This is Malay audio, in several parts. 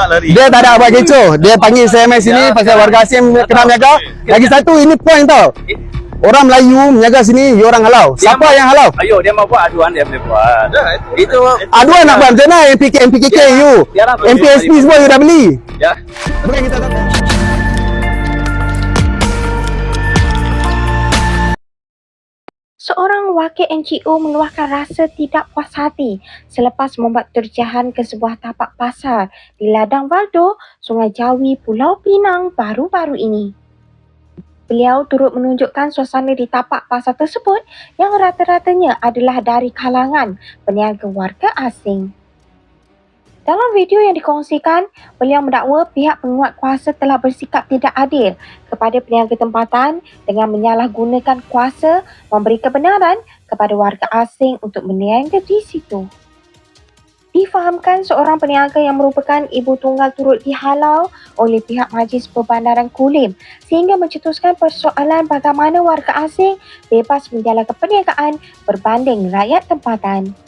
tak lari. Dia tak ada buat kecoh. Dia panggil CMS sini Ya, pasal ya. warga asing kena menjaga. boleh. Lagi satu ini point tau. Orang Melayu menjaga sini, you orang halau. Dia Siapa yang halau? Ayo dia mau buat aduan dia boleh buat. Dah, Itu Aduan nak buat macam mana MPK, MPKK Biar- you? MPSP semua you dah beli. ya. Bukan kita tak Seorang wakil NGO meluahkan rasa tidak puas hati selepas membuat terjahan ke sebuah tapak pasar di Ladang Waldo, Sungai Jawi, Pulau Pinang baru-baru ini. Beliau turut menunjukkan suasana di tapak pasar tersebut yang rata-ratanya adalah dari kalangan peniaga warga asing. Dalam video yang dikongsikan, beliau mendakwa pihak penguat kuasa telah bersikap tidak adil kepada peniaga tempatan dengan menyalahgunakan kuasa memberi kebenaran kepada warga asing untuk berniaga di situ. Difahamkan seorang peniaga yang merupakan ibu tunggal turut dihalau oleh pihak Majlis Perbandaran Kulim sehingga mencetuskan persoalan bagaimana warga asing bebas menjalankan perniagaan berbanding rakyat tempatan.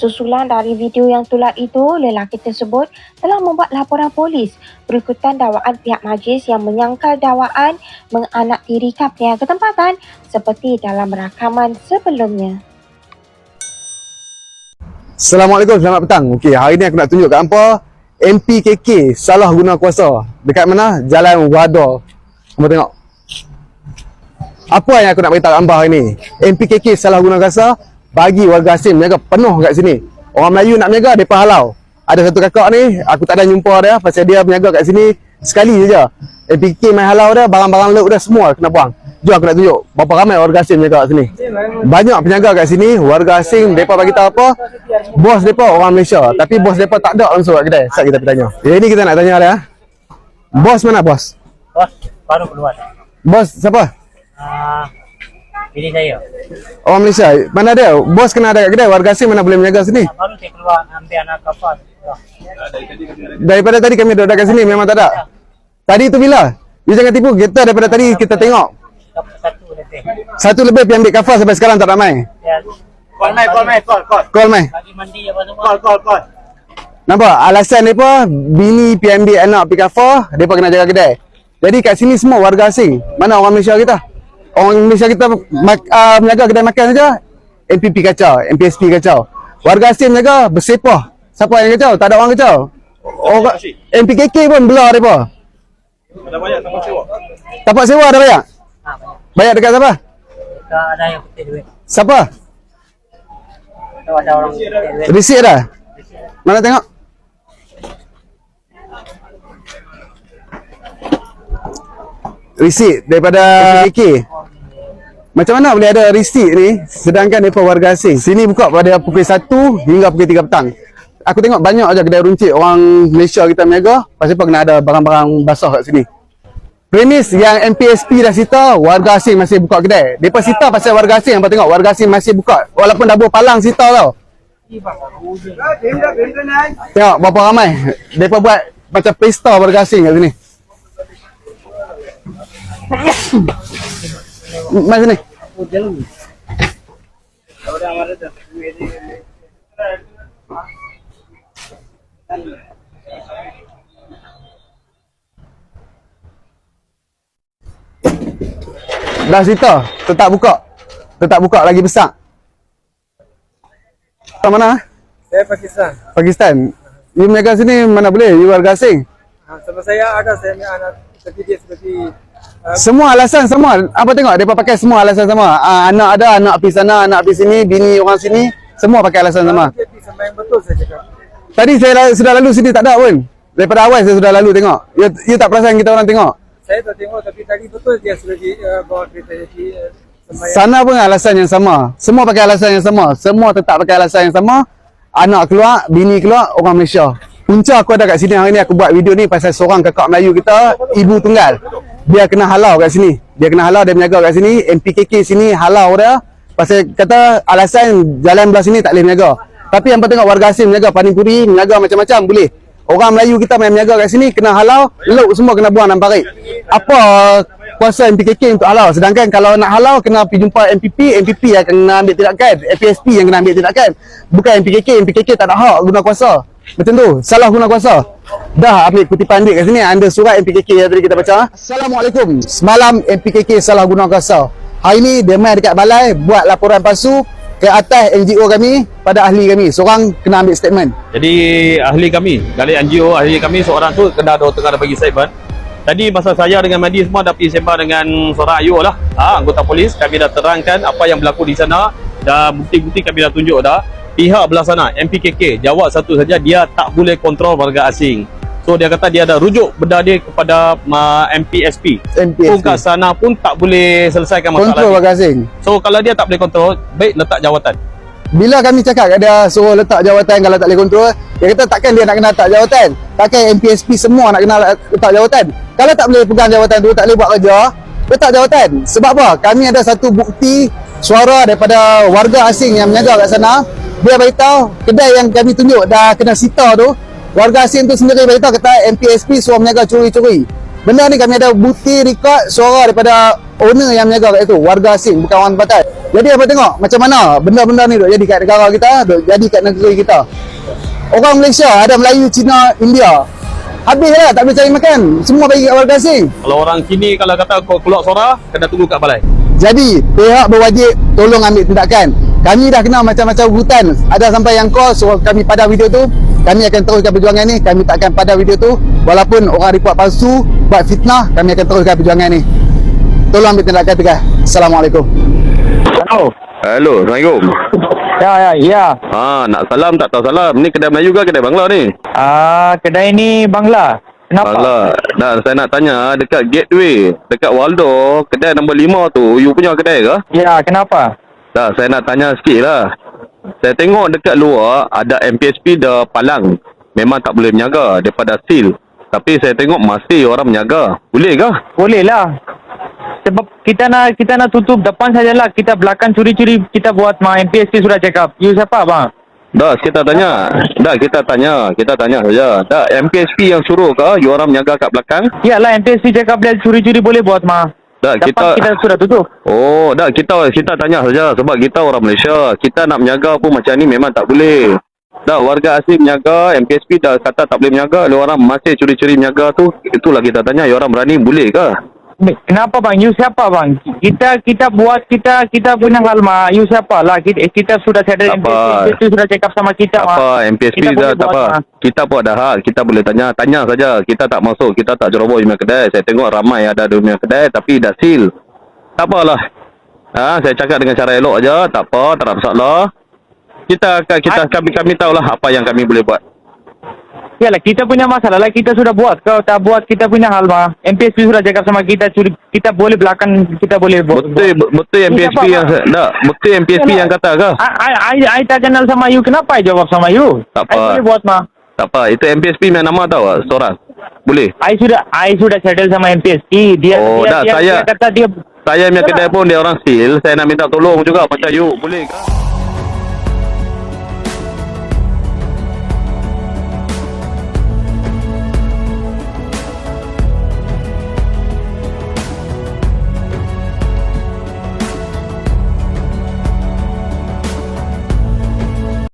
Susulan dari video yang tular itu, lelaki tersebut telah membuat laporan polis berikutan dakwaan pihak majlis yang menyangkal dakwaan menganaktirikan peniaga tempatan seperti dalam rakaman sebelumnya. Assalamualaikum, selamat petang. Okey, hari ni aku nak tunjuk kat hampa MPKK salah guna kuasa. Dekat mana? Jalan Wado. Hampa tengok. Apa yang aku nak beritahu hampa hari ni? MPKK salah guna kuasa bagi warga asing mereka penuh kat sini. Orang Melayu nak berniaga, mereka halau. Ada satu kakak ni, aku tak ada jumpa dia pasal dia berniaga kat sini sekali saja. MPKK main halau dia, barang-barang laut dia semua kena buang. Jom aku nak tunjuk berapa ramai warga asing berniaga kat sini. Banyak peniaga kat sini, warga asing, mereka bagi tahu apa? Bos mereka orang Malaysia, tapi bos mereka tak ada langsung kat kedai. Sat kita pergi tanya. Yang ni kita nak tanya dia. Bos mana bos? Bos, baru keluar. Bos siapa? Ah, ini saya. Orang Malaysia. Mana dia? Bos kena ada kat kedai, warga asing mana boleh menjaga sini? Baru saya keluar ambil anak kapal. Daripada tadi kami duduk kat sini memang tak ada. Tadi tu bila? You jangan tipu, kita daripada tadi kita tengok. Satu lebih. Satu lebih pergi ambil kafar sampai sekarang tak ramai. Ya, Call mai, call mai, call, call. Call mai. lagi mandi apa semua. Call, call, call. Nampak? Alasan mereka, bini ambil anak pergi kafar, mereka kena jaga kedai. Jadi kat sini semua warga asing. Mana orang Malaysia kita? Orang Malaysia kita mak, uh, menjaga kedai makan saja, MPP kacau, MPSP kacau. Warga asing menjaga bersepah. Siapa yang kacau? Tak ada orang kacau. Orang MPKK pun belah mereka. Ada banyak tempat sewa. Tapak sewa ada banyak? Ha, banyak. Banyak dekat siapa? Tak ada yang putih duit. Siapa? Ada orang putih duit. Risik dah? Mana tengok? Risik daripada PKK. Macam mana boleh ada risik ni sedangkan mereka warga asing. Sini buka pada pukul 1 hingga pukul 3 petang. Aku tengok banyak aja kedai runcit orang Malaysia kita berniaga pasal apa kena ada barang-barang basah kat sini. Premis yang MPSP dah sita, warga asing masih buka kedai. Mereka sita pasal warga asing, apa tengok warga asing masih buka. Walaupun dah buah palang sita tau. Tengok berapa ramai. Mereka buat macam pesta warga asing kat sini. Mas sini. Dah sita, tetap buka. Tetap buka lagi besar. Kat mana? Saya Pakistan. Pakistan. You mereka sini mana boleh? You warga asing. Ha, sama saya ada saya punya anak seperti dia seperti Semua alasan semua. Apa tengok depa pakai semua alasan sama. Ah, anak ada, anak pergi sana, anak pergi sini, bini orang sini, semua pakai alasan sama. betul saya cakap. Tadi saya la- sudah lalu sini tak ada pun. Daripada awal saya sudah lalu tengok. You, you tak perasan kita orang tengok. Saya tak tengok tapi tadi betul dia sudah di uh, bawa kereta di uh, sembahyang. Sana pun alasan yang sama. Semua pakai alasan yang sama. Semua tetap pakai alasan yang sama. Anak keluar, bini keluar, orang Malaysia. Punca aku ada kat sini hari ni aku buat video ni pasal seorang kakak Melayu kita, ibu tunggal. Dia kena halau kat sini. Dia kena halau, dia berniaga kat sini. MPKK sini halau dia. Pasal kata alasan jalan belah sini tak boleh berniaga. Tapi yang tengok warga asing berniaga panipuri, berniaga macam-macam boleh. Orang Melayu kita main berniaga kat sini kena halau, lauk semua kena buang dalam parit. Apa kuasa MPKK untuk halau? Sedangkan kalau nak halau kena pergi jumpa MPP, MPP yang kena ambil tindakan, FPSP yang kena ambil tindakan. Bukan MPKK, MPKK tak ada hak guna kuasa. Macam tu, salah guna kuasa. Dah ambil kutipan dia kat sini, anda surat MPKK yang tadi kita baca. Assalamualaikum. Semalam MPKK salah guna kuasa. Hari ni dia main dekat balai buat laporan palsu ke atas NGO kami pada ahli kami. Seorang kena ambil statement. Jadi ahli kami, dari NGO ahli kami seorang tu kena ada tengah bagi statement. Tadi masa saya dengan Madi semua dah pergi sembang dengan seorang ayuh lah, ha, anggota polis. Kami dah terangkan apa yang berlaku di sana dan bukti-bukti kami dah tunjuk dah. Pihak belah sana, MPKK, jawab satu saja, dia tak boleh kontrol warga asing. So dia kata dia ada rujuk benda dia kepada uh, MPSP. Pun kat MPSP. sana pun tak boleh selesaikan masalah Kontrol warga asing. So kalau dia tak boleh kontrol, baik letak jawatan. Bila kami cakap kat dia suruh letak jawatan kalau tak boleh kontrol, dia kata takkan dia nak kena letak jawatan. Takkan MPSP semua nak kena letak jawatan. Kalau tak boleh pegang jawatan tu, tak boleh buat kerja, letak jawatan. Sebab apa? Kami ada satu bukti suara daripada warga asing yang menjaga kat sana. Dia beritahu kedai yang kami tunjuk dah kena sita tu, warga asing tu sendiri beritahu kata MPSP suruh menjaga curi-curi. Benda ni kami ada bukti rekod suara daripada owner yang menjaga kat itu, warga asing bukan orang tempatan. Jadi apa tengok macam mana benda-benda ni duk jadi kat negara kita, duk jadi kat negeri kita. Orang Malaysia ada Melayu, Cina, India. Habis lah tak boleh cari makan. Semua bagi kat warga asing. Kalau orang sini kalau kata kau keluar suara, kena tunggu kat balai. Jadi pihak berwajib tolong ambil tindakan. Kami dah kena macam-macam hutan. Ada sampai yang call suruh kami pada video tu. Kami akan teruskan perjuangan ni. Kami tak akan pada video tu. Walaupun orang report palsu, buat fitnah, kami akan teruskan perjuangan ni. Tolong ambil tindakan tegas. Assalamualaikum. Hello. Hello, Assalamualaikum. Ya, ya, ya. Ha, nak salam tak tahu salam. Ni kedai Melayu ke kedai Bangla ni? Ah, kedai ni Bangla. Kenapa? Bangla. Dan saya nak tanya dekat gateway, dekat Waldo, kedai nombor 5 tu, you punya kedai ke? Ya, kenapa? Dah, saya nak tanya sikit lah. Saya tengok dekat luar ada MPSP dah palang. Memang tak boleh menjaga daripada seal. Tapi saya tengok masih orang menjaga. Boleh ke? Boleh lah. Sebab kita nak kita nak tutup depan sajalah. Kita belakang curi-curi kita buat mah MPSP sudah check up. You siapa bang? Dah, kita tanya. Dah, kita tanya. Kita tanya saja. Dah, MPSP yang suruh ke? You orang menjaga kat belakang? Iyalah MPSP check up dia curi-curi boleh buat mah. Dah, Depan kita... kita sudah tutup. Oh, dah kita kita tanya saja sebab kita orang Malaysia. Kita nak menjaga pun macam ni memang tak boleh. Dah warga asing menjaga, MPSP dah kata tak boleh menjaga, lu orang masih curi-curi menjaga tu. Itulah kita tanya, orang berani boleh ke? Kenapa bang? You siapa bang? Kita kita buat kita kita punya hal mah. You siapa lah? Kita, kita sudah sadar Tak apa. MPSP sudah check up sama kita mah. apa, MPSP Kita dah tak apa. ah. Kita pun ada hak, kita boleh tanya. Tanya saja, kita tak masuk, kita tak ceroboh punya kedai. Saya tengok ramai ada di punya kedai tapi dah seal. Tak apalah. Ha, saya cakap dengan cara elok aja, tak apa, tak ada masalah. Kita kita kami kami tahulah apa yang kami boleh buat. Yalah kita punya masalah lah kita sudah buat. Kau tak buat kita punya hal mah. MPSP sudah cakap sama kita curi kita boleh belakang kita boleh buat. Betul betul MPSP yang tak betul MPSP yang kata ke? I, I, I, I tak kenal sama you. Kenapa I jawab sama you? Tak I apa. boleh buat mah. Tak apa, itu MPSP punya nama tahu tak? Seorang. Boleh. I sudah I sudah settle sama MPSP. Dia Oh, dia, dah, dia, saya- dia kata dia Saya punya kedai pun dia orang seal. Saya nak minta tolong juga macam you. Boleh ke?